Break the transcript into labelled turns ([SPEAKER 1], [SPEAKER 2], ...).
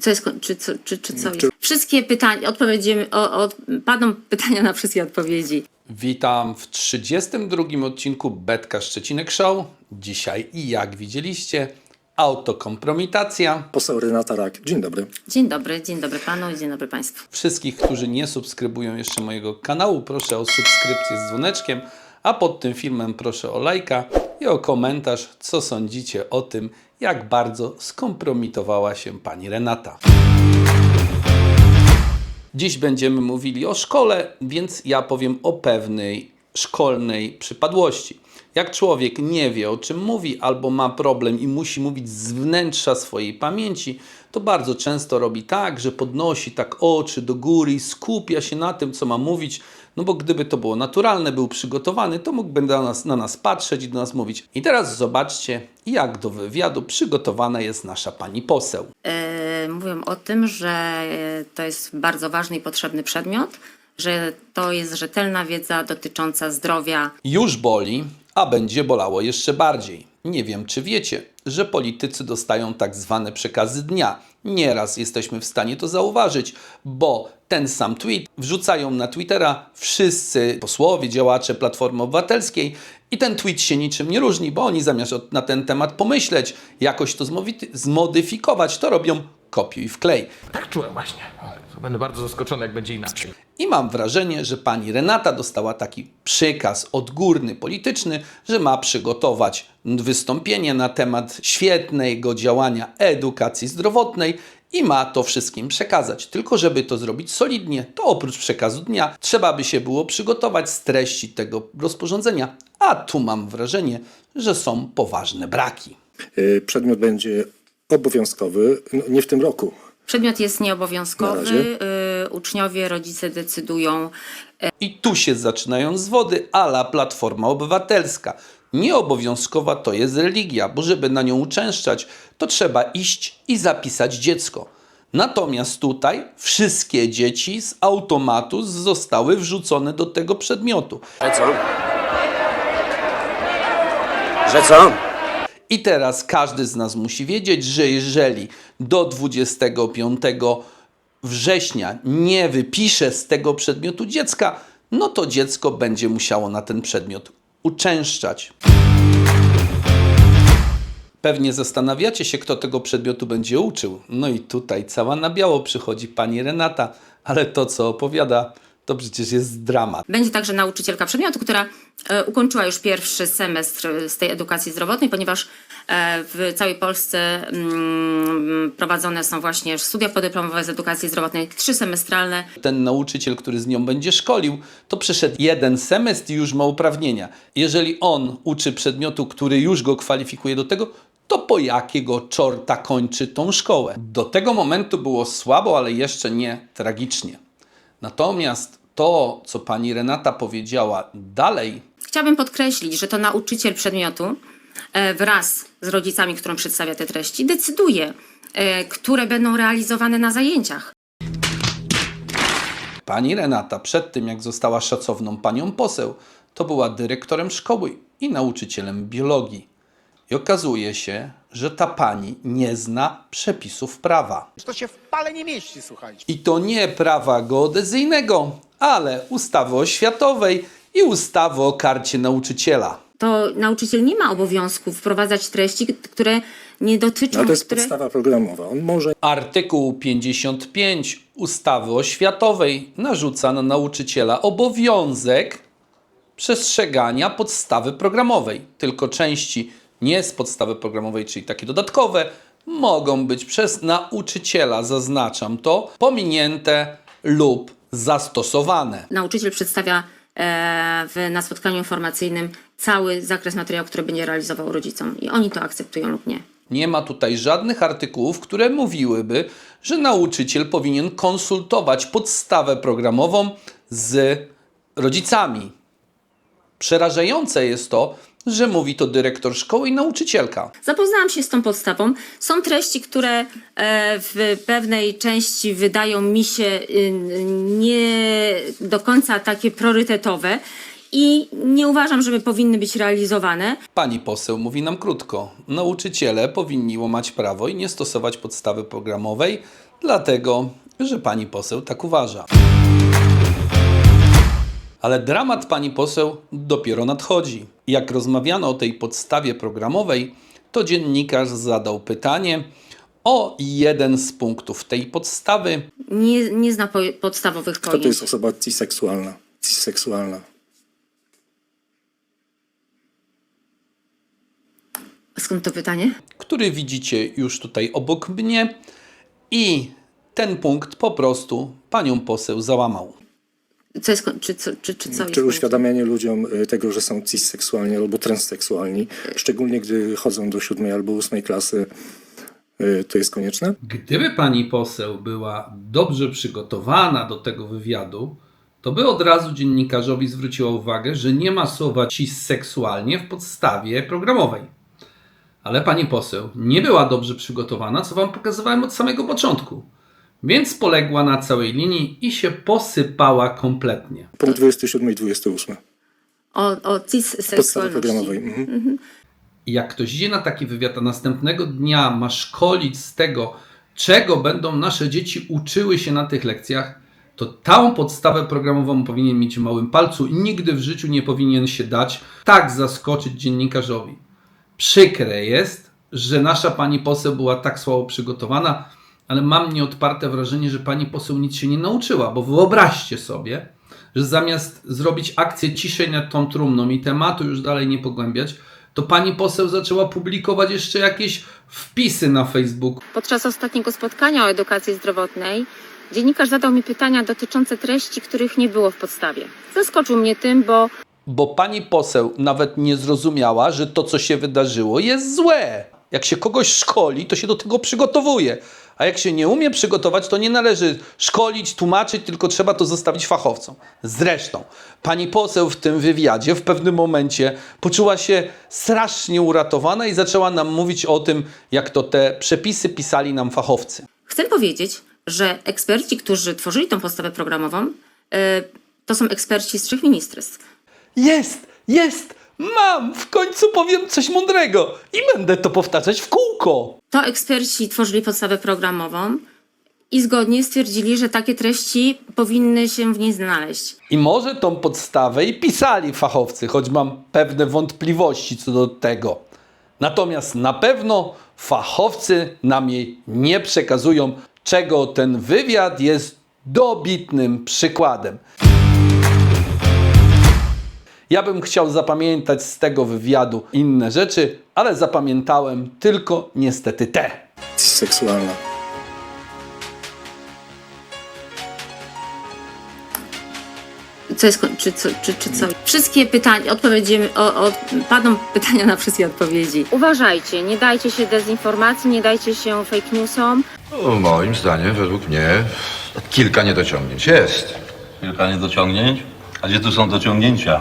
[SPEAKER 1] Co jest, czy, co, czy, czy co jest? Wszystkie pytania, odpowiedziemy, o, o, padną pytania na wszystkie odpowiedzi.
[SPEAKER 2] Witam w 32 odcinku Betka Szczecinek Show. Dzisiaj i jak widzieliście, autokompromitacja.
[SPEAKER 3] Poseł Renata Rak. Dzień dobry.
[SPEAKER 1] Dzień dobry, dzień dobry panu i dzień dobry państwu.
[SPEAKER 2] Wszystkich, którzy nie subskrybują jeszcze mojego kanału, proszę o subskrypcję z dzwoneczkiem, a pod tym filmem proszę o lajka i o komentarz, co sądzicie o tym, jak bardzo skompromitowała się pani Renata. Dziś będziemy mówili o szkole, więc ja powiem o pewnej szkolnej przypadłości. Jak człowiek nie wie o czym mówi albo ma problem i musi mówić z wnętrza swojej pamięci, to bardzo często robi tak, że podnosi tak oczy do góry i skupia się na tym, co ma mówić. No bo gdyby to było naturalne, był przygotowany, to mógłby na nas, na nas patrzeć i do nas mówić. I teraz zobaczcie, jak do wywiadu przygotowana jest nasza pani poseł.
[SPEAKER 1] E, mówią o tym, że e, to jest bardzo ważny i potrzebny przedmiot, że to jest rzetelna wiedza dotycząca zdrowia.
[SPEAKER 2] Już boli, a będzie bolało jeszcze bardziej. Nie wiem, czy wiecie, że politycy dostają tak zwane przekazy dnia. Nieraz jesteśmy w stanie to zauważyć, bo ten sam tweet wrzucają na Twittera wszyscy posłowie, działacze Platformy Obywatelskiej i ten tweet się niczym nie różni, bo oni zamiast na ten temat pomyśleć, jakoś to zmodyfikować, to robią kopiuj wklej.
[SPEAKER 4] Tak czułem właśnie. To Będę bardzo zaskoczony, jak będzie inaczej.
[SPEAKER 2] I mam wrażenie, że pani Renata dostała taki przykaz odgórny polityczny, że ma przygotować wystąpienie na temat świetnego działania edukacji zdrowotnej i ma to wszystkim przekazać. Tylko żeby to zrobić solidnie, to oprócz przekazu dnia trzeba by się było przygotować, streścić tego rozporządzenia. A tu mam wrażenie, że są poważne braki.
[SPEAKER 3] Y, Przedmiot będzie obowiązkowy, no, nie w tym roku.
[SPEAKER 1] Przedmiot jest
[SPEAKER 3] Na
[SPEAKER 1] nieobowiązkowy, e, uczniowie, rodzice decydują.
[SPEAKER 2] I tu się zaczynają zwody ala Platforma Obywatelska. Nieobowiązkowa to jest religia, bo żeby na nią uczęszczać, to trzeba iść i zapisać dziecko. Natomiast tutaj wszystkie dzieci z automatu zostały wrzucone do tego przedmiotu.
[SPEAKER 5] Że co? Że co?
[SPEAKER 2] I teraz każdy z nas musi wiedzieć, że jeżeli do 25 września nie wypisze z tego przedmiotu dziecka, no to dziecko będzie musiało na ten przedmiot uczęszczać. Pewnie zastanawiacie się, kto tego przedmiotu będzie uczył. No i tutaj cała na biało przychodzi pani Renata, ale to, co opowiada, to przecież jest dramat.
[SPEAKER 1] Będzie także nauczycielka przedmiotu, która ukończyła już pierwszy semestr e, z tej edukacji zdrowotnej, ponieważ e, w całej Polsce mm, prowadzone są właśnie studia podyplomowe z edukacji zdrowotnej, trzysemestralne.
[SPEAKER 2] ten nauczyciel, który z nią będzie szkolił, to przeszedł jeden semestr i już ma uprawnienia. Jeżeli on uczy przedmiotu, który już go kwalifikuje do tego, to po jakiego czorta kończy tą szkołę? Do tego momentu było słabo, ale jeszcze nie tragicznie. Natomiast to, co pani Renata powiedziała dalej,
[SPEAKER 1] Chciałabym podkreślić, że to nauczyciel przedmiotu e, wraz z rodzicami, którym przedstawia te treści, decyduje, e, które będą realizowane na zajęciach.
[SPEAKER 2] Pani Renata, przed tym jak została szacowną panią poseł, to była dyrektorem szkoły i nauczycielem biologii. I okazuje się, że ta pani nie zna przepisów prawa.
[SPEAKER 6] To się w pale nie mieści, słuchajcie.
[SPEAKER 2] I to nie prawa geodezyjnego, ale ustawy oświatowej i ustawy o karcie nauczyciela.
[SPEAKER 1] To nauczyciel nie ma obowiązku wprowadzać treści, które nie dotyczą...
[SPEAKER 3] No to jest
[SPEAKER 1] które...
[SPEAKER 3] podstawa programowa. On może
[SPEAKER 2] Artykuł 55 ustawy oświatowej narzuca na nauczyciela obowiązek przestrzegania podstawy programowej. Tylko części nie z podstawy programowej, czyli takie dodatkowe, mogą być przez nauczyciela, zaznaczam to, pominięte lub zastosowane.
[SPEAKER 1] Nauczyciel przedstawia w, na spotkaniu informacyjnym cały zakres materiału, który będzie realizował rodzicom i oni to akceptują lub nie.
[SPEAKER 2] Nie ma tutaj żadnych artykułów, które mówiłyby, że nauczyciel powinien konsultować podstawę programową z rodzicami. Przerażające jest to, że mówi to dyrektor szkoły i nauczycielka.
[SPEAKER 1] Zapoznałam się z tą podstawą. Są treści, które e, w pewnej części wydają mi się y, nie do końca takie priorytetowe i nie uważam, żeby powinny być realizowane.
[SPEAKER 2] Pani poseł mówi nam krótko. Nauczyciele powinni łamać prawo i nie stosować podstawy programowej, dlatego że pani poseł tak uważa. Ale dramat pani poseł dopiero nadchodzi. Jak rozmawiano o tej podstawie programowej, to dziennikarz zadał pytanie o jeden z punktów tej podstawy,
[SPEAKER 1] Nie, nie zna po, podstawowych
[SPEAKER 3] Kto to
[SPEAKER 1] pojęć.
[SPEAKER 3] jest osoba cisseksualna? Cisseksualna.
[SPEAKER 1] Skąd to pytanie?
[SPEAKER 2] który widzicie już tutaj obok mnie i ten punkt po prostu panią poseł załamał.
[SPEAKER 1] Co jest, czy, co- czy, czy co
[SPEAKER 3] Czy
[SPEAKER 1] jest?
[SPEAKER 3] uświadamianie ludziom y, tego, że są cisseksualni albo transseksualni, szczególnie gdy chodzą do siódmej albo ósmej klasy, y, to jest konieczne?
[SPEAKER 2] Gdyby pani poseł była dobrze przygotowana do tego wywiadu, to by od razu dziennikarzowi zwróciła uwagę, że nie ma słowa cisseksualnie w podstawie programowej. Ale pani poseł nie była dobrze przygotowana, co wam pokazywałem od samego początku. Więc poległa na całej linii i się posypała kompletnie.
[SPEAKER 3] Punkt 27 i 28.
[SPEAKER 1] O, o
[SPEAKER 3] Podstawy
[SPEAKER 1] cis-seksualności.
[SPEAKER 3] programowej. Mhm.
[SPEAKER 2] I jak ktoś idzie na taki wywiad, a następnego dnia ma szkolić z tego, czego będą nasze dzieci uczyły się na tych lekcjach, to tą podstawę programową powinien mieć w małym palcu i nigdy w życiu nie powinien się dać tak zaskoczyć dziennikarzowi. Przykre jest, że nasza pani poseł była tak słabo przygotowana, ale mam nieodparte wrażenie, że pani poseł nic się nie nauczyła, bo wyobraźcie sobie, że zamiast zrobić akcję ciszej nad tą trumną i tematu już dalej nie pogłębiać, to pani poseł zaczęła publikować jeszcze jakieś wpisy na Facebooku.
[SPEAKER 1] Podczas ostatniego spotkania o edukacji zdrowotnej dziennikarz zadał mi pytania dotyczące treści, których nie było w podstawie. Zaskoczył mnie tym, bo
[SPEAKER 2] Bo pani poseł nawet nie zrozumiała, że to, co się wydarzyło, jest złe. Jak się kogoś szkoli, to się do tego przygotowuje. A jak się nie umie przygotować, to nie należy szkolić, tłumaczyć, tylko trzeba to zostawić fachowcom. Zresztą, pani poseł w tym wywiadzie w pewnym momencie poczuła się strasznie uratowana i zaczęła nam mówić o tym, jak to te przepisy pisali nam fachowcy.
[SPEAKER 1] chcę powiedzieć, że eksperci, którzy tworzyli tą podstawę programową, e, to są eksperci z trzech ministerstw.
[SPEAKER 2] Jest, jest, mam, w końcu powiem coś mądrego i będę to powtarzać w kółko.
[SPEAKER 1] To eksperci tworzyli podstawę programową i zgodnie stwierdzili, że takie treści powinny się w niej znaleźć.
[SPEAKER 2] I może tą podstawę i pisali fachowcy, choć mam pewne wątpliwości co do tego. Natomiast na pewno fachowcy nam jej nie przekazują, czego ten wywiad jest dobitnym przykładem. Ja bym chciał zapamiętać z tego wywiadu inne rzeczy, ale zapamiętałem tylko niestety te.
[SPEAKER 3] Cisseksualna.
[SPEAKER 1] Co jest, czy, co, czy, czy co? Wszystkie pytania, odpowiedziemy, o, o, padną pytania na wszystkie odpowiedzi. Uważajcie, nie dajcie się dezinformacji, nie dajcie się fake newsom.
[SPEAKER 5] No, moim zdaniem, według mnie, kilka niedociągnięć jest.
[SPEAKER 7] Kilka niedociągnięć? A gdzie tu są dociągnięcia?